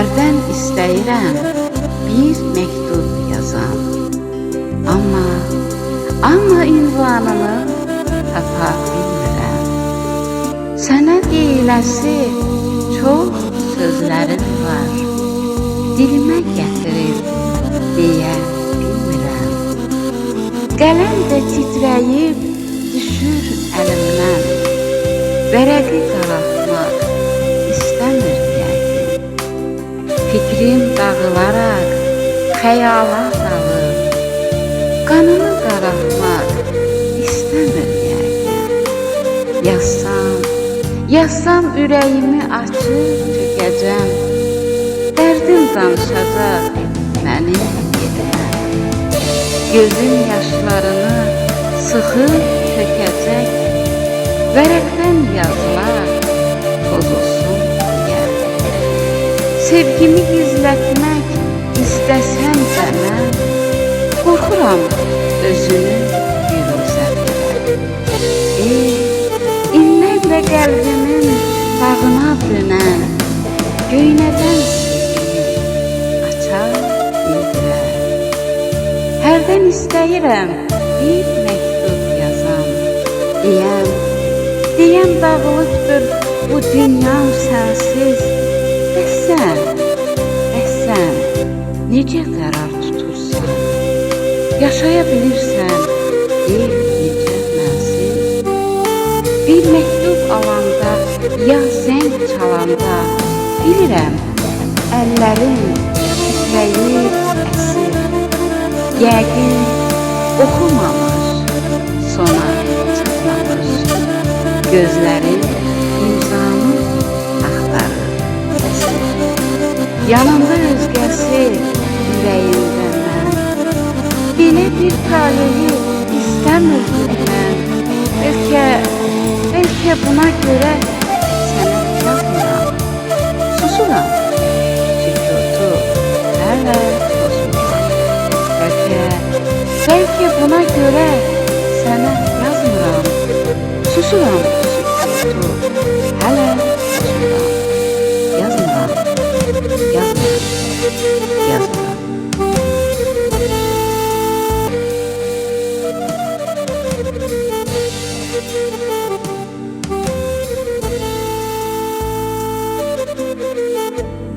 Hərdən istəyirəm bir məktub yazam. Amma amma ünvanını tapa bilmirəm. Sənə deyiləsi çox sözlərin var. Dilimə gətirir deyə bilmirəm. Qələm də titrəyib düşür əlimdən. Vərəqi qaraltmaq Fikrim dağılaraq xəyala dalır. Qanımı qaraltmaq istəmir yəqin. Yazsam, yazsam ürəyimi açıb tökəcəm. Dərdim danışacaq mənim yerimə. Gözün yaşlarını sıxıb tökəcək. Vərəqdən yazılar Sevgimi gizlətmək istəsəm də mən qorxuram özünü biruzətdirə. Ey, inməklə qəlbimin bağına dönən göynədən sevgimi aça bildirər. Hərdən istəyirəm bir məktub yazam. Deyəm, deyəm dağılıbdır bu dünyam sənsiz. Bəs sən, bəs sən necə qərar tutursan? Yaşaya bilirsən bir necə mənsiz? Bir məktub alanda, ya zəng çalanda bilirəm əllərin titrəyir, əsir. Yəqin oxumamış, sona çatmamış. Gözlərin Yanımda özgəsi, ürəyimdə mən. Belə bir taleyi istəmirdim mən. Bəlkə, bəlkə buna görə sənə yazmıram. Susuram. Sükutu hələ pozmuram. Bəlkə, bəlkə buna görə sənə yazmıram. Susuram.